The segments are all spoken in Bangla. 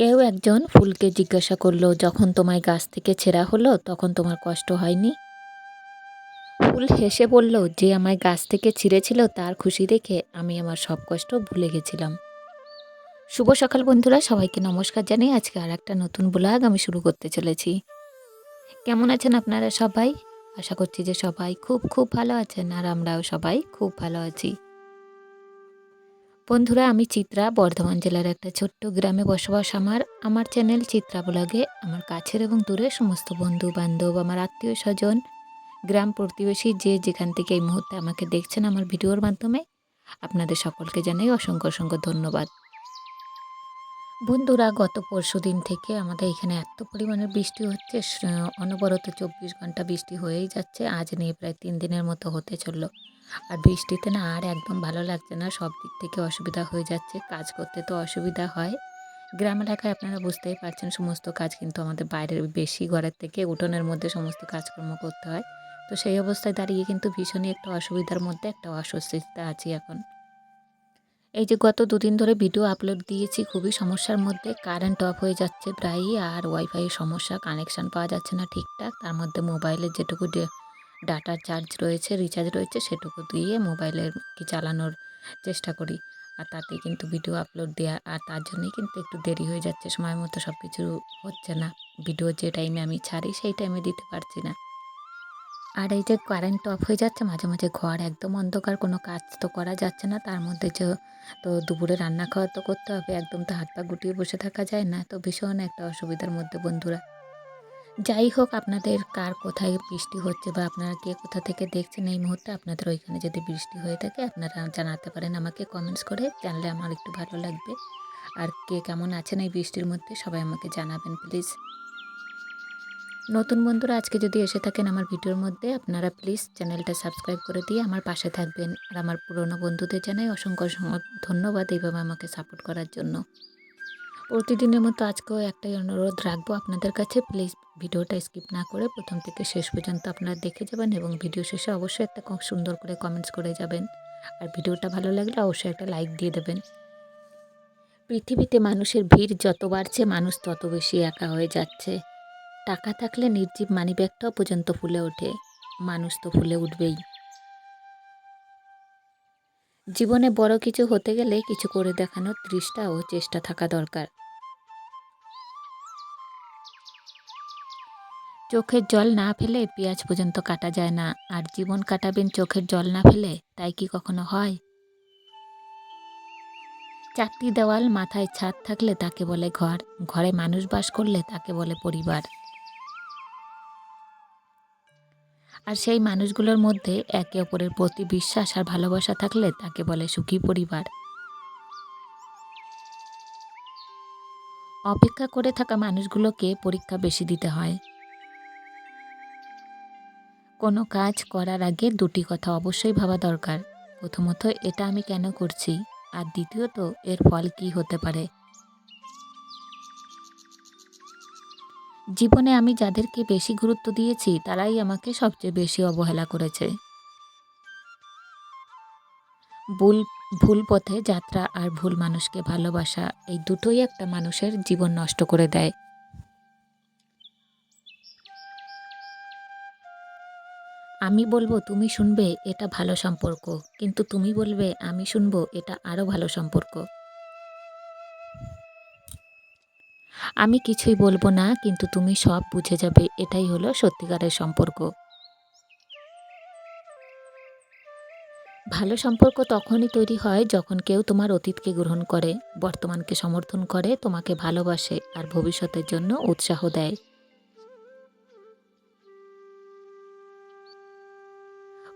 কেউ একজন ফুলকে জিজ্ঞাসা করল, যখন তোমায় গাছ থেকে ছেঁড়া হলো, তখন তোমার কষ্ট হয়নি? ফুল হেসে বলল, যে আমায় গাছ থেকে ছিঁড়েছিল, তার খুশি দেখে আমি আমার সব কষ্ট ভুলে গেছিলাম। শুভ সকাল বন্ধুরা, সবাইকে নমস্কার জানিয়ে আজকে আর একটা নতুন ব্লগ আমি শুরু করতে চলেছি। কেমন আছেন আপনারা সবাই? আশা করছি যে সবাই খুব খুব ভালো আছেন, আর আমরাও সবাই খুব ভালো আছি। বন্ধুরা, আমি চিত্রা, বর্ধমান জেলার একটা ছোট্ট গ্রামে বসবাস আমার। আমার চ্যানেল চিত্রা ব্লগে আমার কাছের এবং দূরের সমস্ত বন্ধু বান্ধব আমার আত্মীয় স্বজন, গ্রাম প্রতিবেশী যে যেখান থেকে এই মুহূর্তে আমাকে দেখছেন আমার ভিডিওর মাধ্যমে, আপনাদের সকলকে জানাই অসংখ্য অসংখ্য ধন্যবাদ। বন্ধুরা, গত পরশু দিন থেকে আমাদের এখানে এত পরিমাণে বৃষ্টি হচ্ছে অনবরত চব্বিশ ঘণ্টা বৃষ্টি হয়েই যাচ্ছে। আজ নিয়ে প্রায় তিন দিনের মতো হতে চলল। আর বৃষ্টিতে না আর একদম ভালো লাগছে না, সব দিক থেকে অসুবিধা হয়ে যাচ্ছে, কাজ করতে তো অসুবিধা হয়। গ্রাম এলাকায় আপনারা বুঝতেই পারছেন সমস্ত কাজ কিন্তু আমাদের বাইরের বেশি ঘরের থেকে উঠোনের মধ্যে সমস্ত কাজকর্ম করতে হয়। তো সেই অবস্থায় দাঁড়িয়ে কিন্তু ভীষণই একটা অসুবিধার মধ্যে একটা অস্বস্তিতে আছি এখন। এই যে গত দুদিন ধরে ভিডিও আপলোড দিয়েছি, খুবই সমস্যার মধ্যে, কারেন্ট অফ হয়ে যাচ্ছে প্রায়ই, আর ওয়াইফাই সমস্যা কানেকশান পাওয়া যাচ্ছে না ঠিকঠাক, তার মধ্যে মোবাইলের যেটুকু ডে- ডাটার চার্জ রয়েছে রিচার্জ রয়েছে, সেটুকু দিয়ে মোবাইলের কি চালানোর চেষ্টা করি। আর তাতে কিন্তু ভিডিও আপলোড দেওয়া আর তার জন্যই কিন্তু একটু দেরি হয়ে যাচ্ছে, সময় মতো সব কিছু হচ্ছে না। ভিডিও যে টাইমে আমি ছাড়ি, সেই টাইমে দিতে পারছি না। আর এই যে কারেন্ট অফ হয়ে যাচ্ছে, মাঝে মাঝে ঘর একদম অন্ধকার, কোনো কাজ তো করা যাচ্ছে না। তার মধ্যে যে তো দুপুরে রান্না খাওয়া তো করতে হবে, একদম তো হাত পা গুটিয়ে বসে থাকা যায় না। তো ভীষণ একটা অসুবিধার মধ্যে বন্ধুরা। যাই হোক, আপনাদের কার কোথায় বৃষ্টি হচ্ছে বা আপনারা কে কোথা থেকে দেখছেন এই মুহূর্তে, আপনাদের ওইখানে যদি বৃষ্টি হয়ে থাকে, আপনারা জানাতে পারেন আমাকে কমেন্টস করে। জানলে আমার একটু ভালো লাগবে। আর কে কেমন আছেন এই বৃষ্টির মধ্যে, সবাই আমাকে জানাবেন প্লিজ নতুন বন্ধুরা, আজকে যদি এসে থাকেন আমার ভিডিওর মধ্যে, আপনারা প্লিজ চ্যানেলটা সাবস্ক্রাইব করে দিয়ে আমার পাশে থাকবেন। আর আমার পুরনো বন্ধুদের জানাই অসংখ্য ধন্যবাদ এইভাবে আমাকে সাপোর্ট করার জন্য। প্রতিদিনের মতো আজকেও একটাই অনুরোধ রাখব আপনাদের কাছে। প্লিজ ভিডিওটা স্কিপ না করে প্রথম থেকে শেষ পর্যন্ত আপনারা দেখে যাবেন এবং ভিডিও শেষে অবশ্যই একটা সুন্দর করে কমেন্টস করে যাবেন। আর ভিডিওটা ভালো লাগলে অবশ্যই একটা লাইক দিয়ে দেবেন। পৃথিবীতে মানুষের ভিড় যত বাড়ছে, মানুষ তত বেশি একা হয়ে যাচ্ছে। টাকা থাকলে নির্জীব মানিব্যাগটাও পর্যন্ত ফুলে ওঠে। মানুষ তো ফুলে উঠবেই। জীবনে বড় কিছু হতে গেলে কিছু করে দেখানোর তৃষ্ণা ও চেষ্টা থাকা দরকার। চোখের জল না ফেলে পেঁয়াজ পর্যন্ত কাটা যায় না, আর জীবন কাটাবেন চোখের জল না ফেলে, তাই কি কখনো হয়? চারটি দেওয়াল মাথায় ছাদ থাকলে তাকে বলে ঘর, ঘরে মানুষ বাস করলে তাকে বলে পরিবার। আর সেই মানুষগুলোর মধ্যে একে অপরের প্রতি বিশ্বাস আর ভালোবাসা থাকলে তাকে বলে সুখী পরিবার। অপেক্ষা করে থাকা মানুষগুলোকে পরীক্ষা বেশি দিতে হয়। কোনো কাজ করার আগে দুটি কথা অবশ্যই ভাবা দরকার। প্রথমত, এটা আমি কেন করছি? আর দ্বিতীয়ত, এর ফল কি হতে পারে? জীবনে আমি যাদেরকে বেশি গুরুত্ব দিয়েছি, তারাই আমাকে সবচেয়ে বেশি অবহেলা করেছে। ভুল ভুল পথে যাত্রা আর ভুল মানুষকে ভালোবাসা, এই দুটোই একটা মানুষের জীবন নষ্ট করে দেয়। আমি বলব, তুমি শুনবে, এটা ভালো সম্পর্ক। কিন্তু তুমি বলবে, আমি শুনব, এটা আরও ভালো সম্পর্ক। আমি কিছুই বলব না, কিন্তু তুমি সব বুঝে যাবে, এটাই হলো সত্যিকারের সম্পর্ক। ভালো সম্পর্ক তখনই তৈরি হয় যখন কেউ তোমার অতীতকে গ্রহণ করে, বর্তমানকে সমর্থন করে, তোমাকে ভালোবাসে আর ভবিষ্যতের জন্য উৎসাহ দেয়।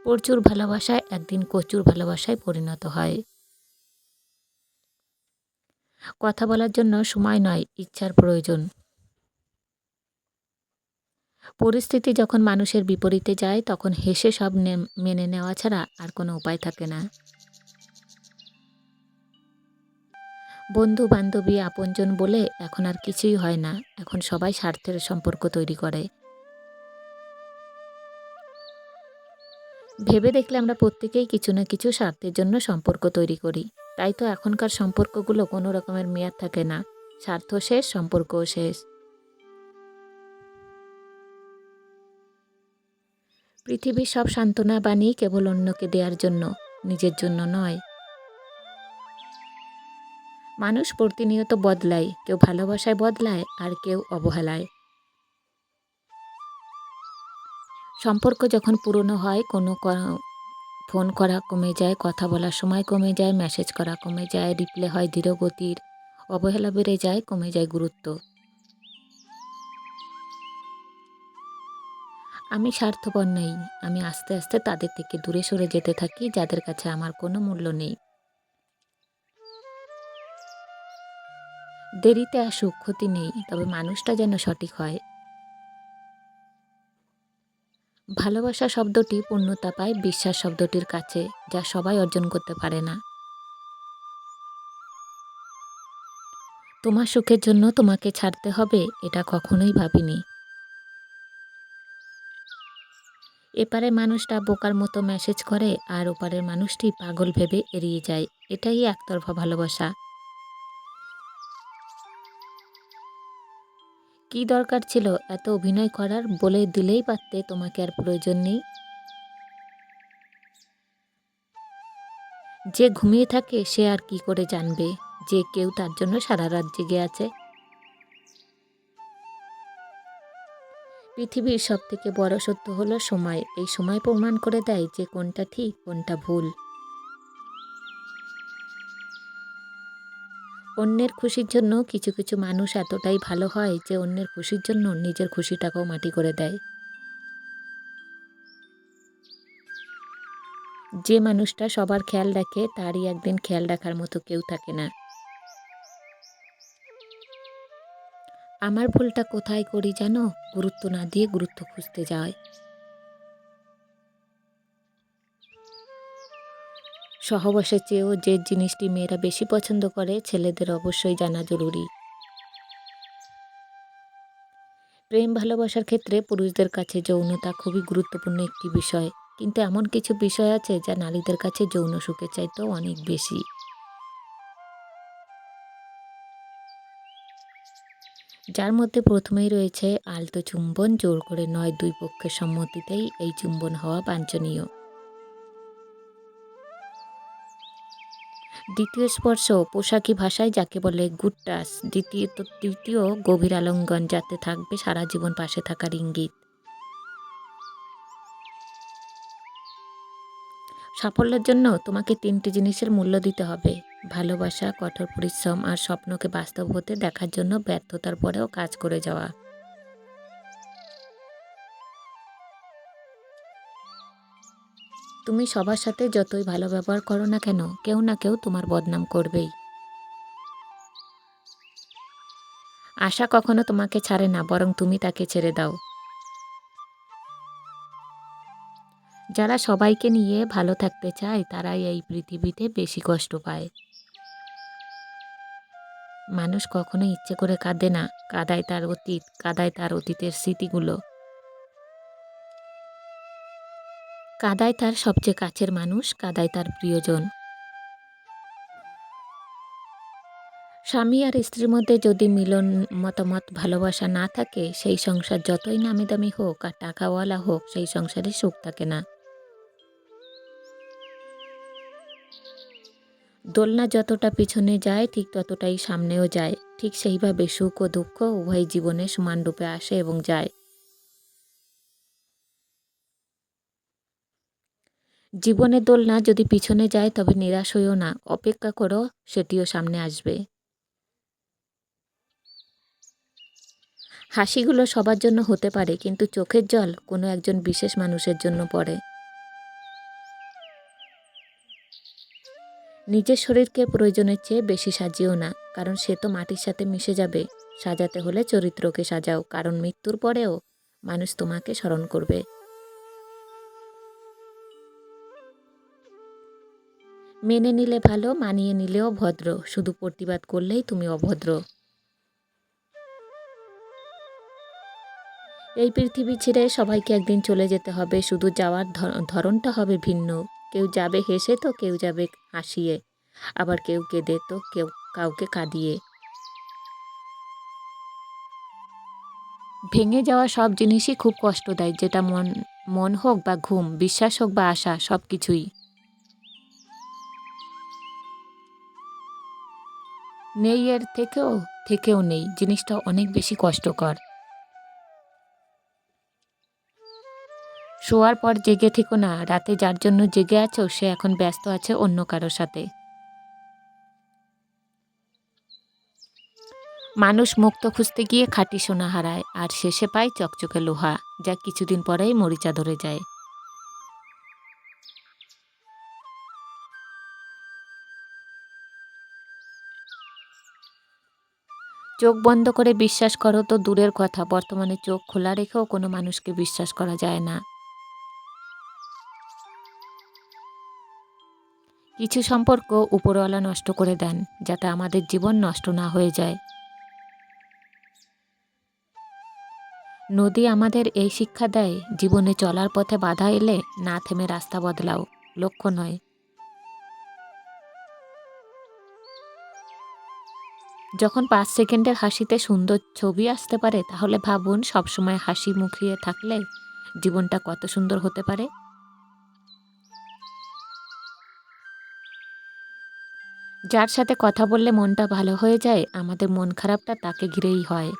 প্রচুর ভালোবাসায় একদিন প্রচুর ভালোবাসায় পরিণত হয়। কথা বলার জন্য সময় নয়, ইচ্ছার প্রয়োজন। পরিস্থিতি যখন মানুষের বিপরীতে যায়, তখন হেসে সব মেনে নেওয়া ছাড়া আর কোনো উপায় থাকে না। বন্ধু বান্ধবী আপনজন বলে এখন আর কিছুই হয় না, এখন সবাই স্বার্থের সম্পর্ক তৈরি করে। ভেবে দেখলে আমরা প্রত্যেকেই কিছু না কিছু স্বার্থের জন্য সম্পর্ক তৈরি করি। তাই তো এখনকার সম্পর্কগুলো কোনো রকমের মেয়াদ থাকে না। স্বার্থ শেষ, সম্পর্কও শেষ। পৃথিবীর সব সান্ত্বনা বাণী কেবল অন্যকে দেওয়ার জন্য, নিজের জন্য নয়। মানুষ প্রতিনিয়ত বদলায়, কেউ ভালোবাসায় বদলায় আর কেউ অবহেলায়। সম্পর্ক যখন পুরনো হয়, কোনো ফোন করা কমে যায়, কথা বলার সময় কমে যায় মেসেজ করা কমে যায় রিপ্লে হয় ধীরগতির, অবহেলা বেড়ে যায়, কমে যায় গুরুত্ব। আমি স্বার্থপর নেই, আমি আস্তে আস্তে তাদের থেকে দূরে সরে যেতে থাকি, যাদের কাছে আমার কোনো মূল্য নেই। দেরিতে আসুক, ক্ষতি নেই, তবে মানুষটা যেন সঠিক হয়। ভালোবাসা শব্দটি পূর্ণতা পায় বিশ্বাস শব্দটির কাছে, যা সবাই অর্জন করতে পারে না। তোমার সুখের জন্য তোমাকে ছাড়তে হবে, এটা কখনোই ভাবিনি। এপারে মানুষটা বোকার মতো মেসেজ করে, আর ওপারের মানুষটি পাগল ভেবে এড়িয়ে যায়, এটাই একতরফা ভালোবাসা। কি দরকার ছিল এত অভিনয় করার বলে দিলেই পারতে তোমাকে আর প্রয়োজন নেই? যে ঘুমিয়ে থাকে সে আর কি করে জানবে যে কেউ তার জন্য সারা রাত জেগে আছে? পৃথিবীর সব থেকে বড় সত্য হলো সময়। এই সময় প্রমাণ করে দেয় যে কোনটা ঠিক, কোনটা ভুল। অন্যের খুশির জন্য কিছু কিছু মানুষ এতটাই ভালো হয় যে অন্যের খুশির জন্য নিজের খুশিটাকেও মাটি করে দেয়। যে মানুষটা সবার খেয়াল রাখে, তারই একদিন খেয়াল রাখার মতো কেউ থাকে না। আমার ভুলটা কোথায় করি জানো? গুরুত্ব না দিয়ে গুরুত্ব খুঁজতে যায় সহবাসের চেয়েও যে জিনিসটি মেয়েরা বেশি পছন্দ করে ছেলেদের অবশ্যই জানা জরুরি। প্রেম ভালোবাসার ক্ষেত্রে পুরুষদের কাছে যৌনতা খুবই গুরুত্বপূর্ণ একটি বিষয়। কিন্তু এমন কিছু বিষয় আছে যা নারীদের কাছে যৌন সুখের চাইতেও অনেক বেশি। যার মধ্যে প্রথমেই রয়েছে আলতো চুম্বন, জোর করে নয় দুই পক্ষের সম্মতিতেই এই চুম্বন হওয়া বাঞ্ছনীয়। দ্বিতীয় স্পর্শ পোশাকি ভাষায় যাকে বলে গুড টাচ দ্বিতীয় তৃতীয় গভীর আলঙ্গন যাতে থাকবে সারা জীবন পাশে থাকার ইঙ্গিত। সাফল্যের জন্য তোমাকে তিনটি জিনিসের মূল্য দিতে হবে। ভালোবাসা, কঠোর পরিশ্রম আর স্বপ্নকে বাস্তব হতে দেখার জন্য ব্যর্থতার পরেও কাজ করে যাওয়া। তুমি সবার সাথে যতই ভালো ব্যবহার করো না কেন, কেউ না কেউ তোমার বদনাম করবেই। আশা কখনো তোমাকে ছাড়ে না, বরং তুমি তাকে ছেড়ে দাও। যারা সবাইকে নিয়ে ভালো থাকতে চায়, তারাই এই পৃথিবীতে বেশি কষ্ট পায়। মানুষ কখনো ইচ্ছে করে কাঁদে না, কাদায় তার অতীত, কাদায় তার অতীতের স্মৃতিগুলো। কাদায় তার সবচেয়ে কাছের মানুষ, কাদায় তার প্রিয়জন। স্বামী আর স্ত্রীর মধ্যে যদি মিলন মতামত, ভালোবাসা না থাকে, সেই সংসার যতই নামি দামি হোক আর টাকাওয়ালা হোক, সেই সংসারে সুখ থাকে না। দোলনা যতটা পিছনে যায়, ঠিক ততটাই সামনেও যায়। ঠিক সেইভাবে সুখ ও দুঃখ উভয় জীবনে সমানরূপে আসে এবং যায়। জীবনের দোলনা যদি পিছনে যায়, তবে নিরাশ হইও না। অপেক্ষা করো, সেটিও সামনে আসবে। হাসিগুলো সবার জন্য হতে পারে, কিন্তু চোখের জল কোনো একজন বিশেষ মানুষের জন্য পড়ে। নিজের শরীরকে প্রয়োজনের চেয়ে বেশি সাজিও না, কারণ সে তো মাটির সাথে মিশে যাবে। সাজাতে হলে চরিত্রকে সাজাও, কারণ মৃত্যুর পরেও মানুষ তোমাকে স্মরণ করবে। মেনে নিলে ভালো, মানিয়ে নিলেও ভদ্র। শুধু প্রতিবাদ করলেই তুমি অভদ্র। এই পৃথিবী ছেড়ে সবাইকে একদিন চলে যেতে হবে। শুধু যাওয়ার ধরনটা হবে ভিন্ন। কেউ যাবে হেসে তো কেউ যাবে হাসিয়ে। আবার কেউ কেঁদে তো কেউ কাউকে কাঁদিয়ে। ভেঙে যাওয়া সব জিনিসই খুব কষ্ট দেয় যেটা মন মন হোক বা ঘুম, বিশ্বাস হোক বা আশা সব কিছুই নেই এর থেকেও থেকেও নেই। জিনিসটা অনেক বেশি কষ্টকর। শোয়ার পর জেগে থেকো না। রাতে যার জন্য জেগে আছো, সে এখন ব্যস্ত আছে অন্য কারোর সাথে। মানুষ মুক্ত খুঁজতে গিয়ে খাঁটি সোনা হারায় আর শেষে পায় চকচকে লোহা, যা কিছুদিন পরেই মরিচা ধরে যায়। চোখ বন্ধ করে বিশ্বাস করো তো দূরের কথা, বর্তমানে চোখ খোলা রেখেও কোনো মানুষকে বিশ্বাস করা যায় না। কিছু সম্পর্ক উপরওয়ালা নষ্ট করে দেন, যাতে আমাদের জীবন নষ্ট না হয়ে যায়। নদী আমাদের এই শিক্ষা দেয়, জীবনে চলার পথে বাধা এলে না থেমে রাস্তা বদলাও, লক্ষ্য নয়। যখন পাঁচ সেকেন্ডের হাসিতে সুন্দর ছবি আসতে পারে, তাহলে ভাবুন সবসময় হাসি মুখিয়ে থাকলে জীবনটা কত সুন্দর হতে পারে। যার সাথে কথা বললে মনটা ভালো হয়ে যায়, আমাদের মন খারাপটা তাকে ঘিরেই হয়।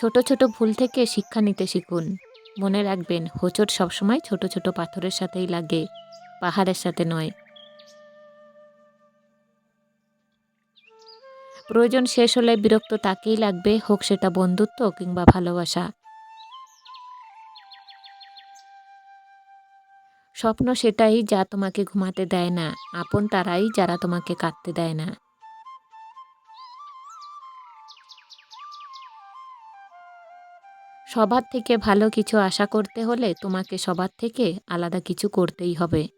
ছোট ছোট ভুল থেকে শিক্ষা নিতে শিখুন। মনে রাখবেন, হোঁচট সবসময় ছোট ছোট পাথরের সাথেই লাগে, পাহাড়ের সাথে নয়। প্রয়োজন শেষ হলে বিরক্ত তাকেই লাগবে, হোক সেটা বন্ধুত্ব কিংবা ভালোবাসা। স্বপ্ন সেটাই যা তোমাকে ঘুমাতে দেয় না, আপন তারাই যারা তোমাকে কাঁদতে দেয় না। সবার থেকে ভালো কিছু আশা করতে হলে তোমাকে সবার থেকে আলাদা কিছু করতেই হবে।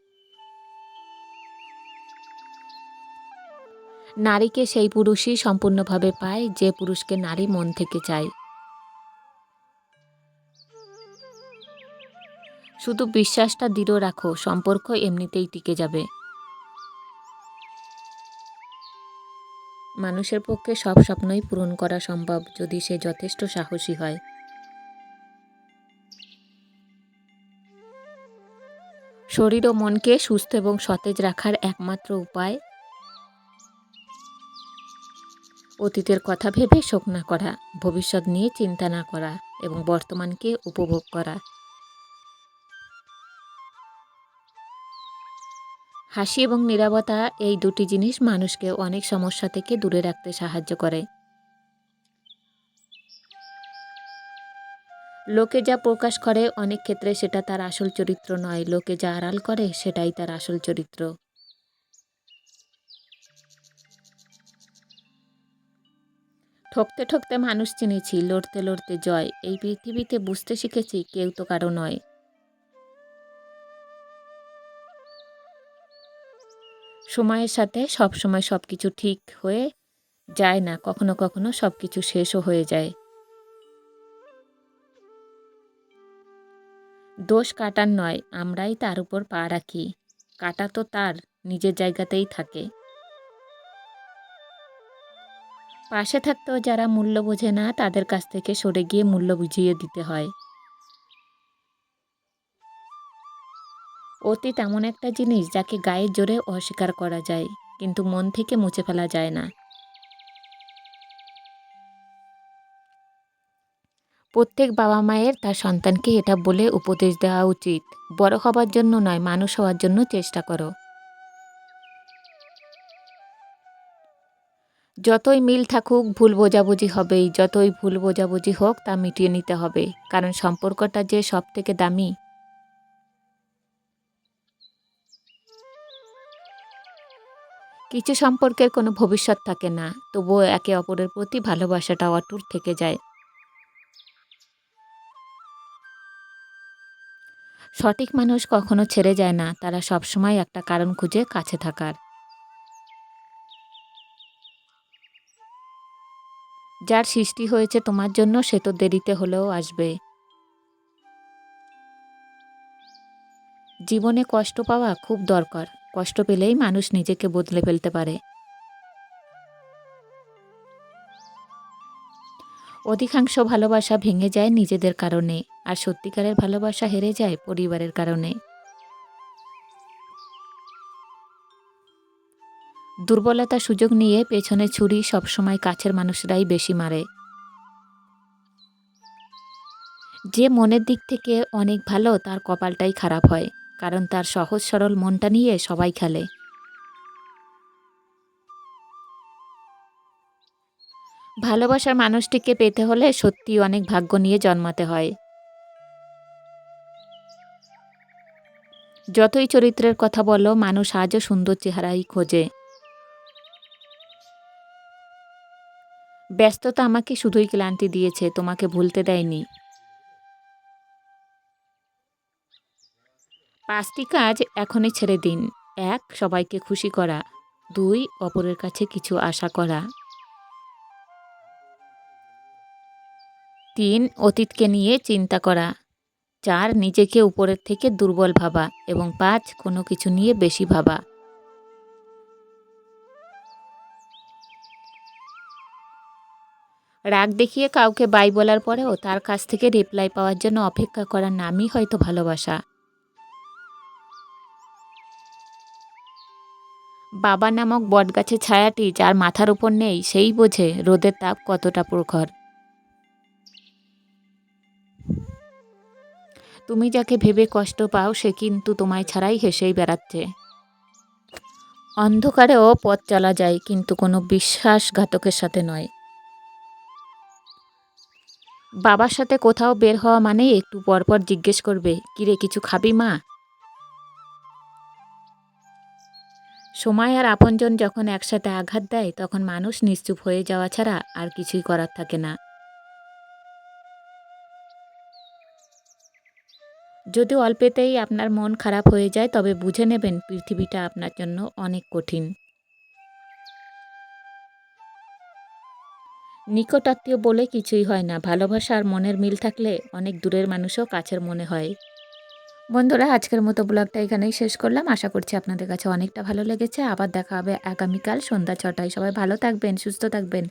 নারীকে সেই পুরুষই সম্পূর্ণভাবে পায়, যে পুরুষকে নারী মন থেকে চায়। শুধু বিশ্বাসটা দৃঢ় রাখো, সম্পর্ক এমনিতেই টিকে যাবে। মানুষের পক্ষে সব স্বপ্নই পূরণ করা সম্ভব যদি সে যথেষ্ট সাহসী হয়। শরীর ও মনকে সুস্থ এবং সতেজ রাখার একমাত্র উপায় অতীতের কথা ভেবে শোক না করা, ভবিষ্যৎ নিয়ে চিন্তা না করা এবং বর্তমানকে উপভোগ করা। হাসি এবং নিরাপত্তা এই দুটি জিনিস মানুষকে অনেক সমস্যা থেকে দূরে রাখতে সাহায্য করে। লোকে যা প্রকাশ করে অনেক ক্ষেত্রে সেটা তার আসল চরিত্র নয়, লোকে যা আড়াল করে সেটাই তার আসল চরিত্র। ঠকতে ঠকতে মানুষ চিনেছি, লড়তে লড়তে জয়। এই পৃথিবীতে বুঝতে শিখেছি কেউ তো কারও নয়। সময়ের সাথে সব সময় সব কিছু ঠিক হয়ে যায় না, কখনো কখনো সব কিছু শেষও হয়ে যায়। দোষ কাটার নয়, আমরাই তার উপর পা রাখি। কাটা তো তার, নিজের জায়গাতেই থাকে। পাশে থাকতেও যারা মূল্য বোঝে না, তাদের কাছ থেকে সরে গিয়ে মূল্য বুঝিয়ে দিতে হয়। অতীত এমন একটা জিনিস যাকে গায়ের জোরে অস্বীকার করা যায়, কিন্তু মন থেকে মুছে ফেলা যায় না। প্রত্যেক বাবা মায়ের তার সন্তানকে এটা বলে উপদেশ দেওয়া উচিত, বড় হবার জন্য নয়, মানুষ হওয়ার জন্য চেষ্টা করো। যতই মিল থাকুক, ভুল বোঝাবুঝি হবেই। যতই ভুল বোঝাবুঝি হোক, তা মিটিয়ে নিতে হবে। কারণ সম্পর্কটা যে সব থেকে দামি। কিছু সম্পর্কের কোনো ভবিষ্যৎ থাকে না, তবুও একে অপরের প্রতি ভালোবাসাটা অটুট থেকে যায়। সঠিক মানুষ কখনো ছেড়ে যায় না, তারা সবসময় একটা কারণ খুঁজে কাছে থাকার। যার সৃষ্টি হয়েছে তোমার জন্য, সে তো দেরিতে হলেও আসবে। জীবনে কষ্ট পাওয়া খুব দরকার। কষ্ট পেলেই মানুষ নিজেকে বদলে ফেলতে পারে। অধিকাংশ ভালোবাসা ভেঙে যায় নিজেদের কারণে, আর সত্যিকারের ভালোবাসা হেরে যায় পরিবারের কারণে। দুর্বলতা সুযোগ নিয়ে পেছনে ছুরি সবসময় কাছের মানুষরাই বেশি মারে। যে মনের দিক থেকে অনেক ভালো, তার কপালটাই খারাপ হয়, কারণ তার সহজ সরল মনটা নিয়ে সবাই খেলে। ভালোবাসার মানুষটিকে পেতে হলে সত্যি অনেক ভাগ্য নিয়ে জন্মাতে হয়। যতই চরিত্রের কথা বলো, মানুষ আজও সুন্দর চেহারাই খোঁজে। ব্যস্ততা আমাকে শুধুই ক্লান্তি দিয়েছে, তোমাকে ভুলতে দেয়নি। পাঁচটি কাজ এখনই ছেড়ে দিন। এক, সবাইকে খুশি করা। দুই, অপরের কাছে কিছু আশা করা। তিন, অতীতকে নিয়ে চিন্তা করা। চার, নিজেকে উপরের থেকে দুর্বল ভাবা। এবং পাঁচ, কোনো কিছু নিয়ে বেশি ভাবা। রাগ দেখিয়ে কাউকে বাই বলার পরেও তার কাছ থেকে রিপ্লাই পাওয়ার জন্য অপেক্ষা করার নামই হয়তো ভালোবাসা। বাবা নামক বটগাছের ছায়াটি যার মাথার উপর নেই, সেই বোঝে রোদের তাপ কতটা প্রখর। তুমি যাকে ভেবে কষ্ট পাও, সে কিন্তু তোমায় ছাড়াই হেসেই বেড়াচ্ছে। অন্ধকারেও পথ চলা যায়, কিন্তু কোনো বিশ্বাসঘাতকের সাথে নয়। বাবার সাথে কোথাও বের হওয়া মানে একটু পরপর জিজ্ঞেস করবে, কিরে, কিছু খাবি মা? সময় আর আপনজন যখন একসাথে আঘাত দেয়, তখন মানুষ নিশ্চুপ হয়ে যাওয়া ছাড়া আর কিছুই করার থাকে না। যদি অল্পেতেই আপনার মন খারাপ হয়ে যায়, তবে বুঝে নেবেন পৃথিবীটা আপনার জন্য অনেক কঠিন। নিকটাত্মীয় বলে কিছুই হয় না। ভালোবাসা আর মনের মিল থাকলে অনেক দূরের মানুষও কাছের মনে হয়। বন্ধুরা, আজকের মতো ব্লগটা এখানেই শেষ করলাম। আশা করছি আপনাদের কাছে অনেকটা ভালো লেগেছে। আবার দেখা হবে আগামীকাল সন্ধ্যা ছটায়। সবাই ভালো থাকবেন, সুস্থ থাকবেন।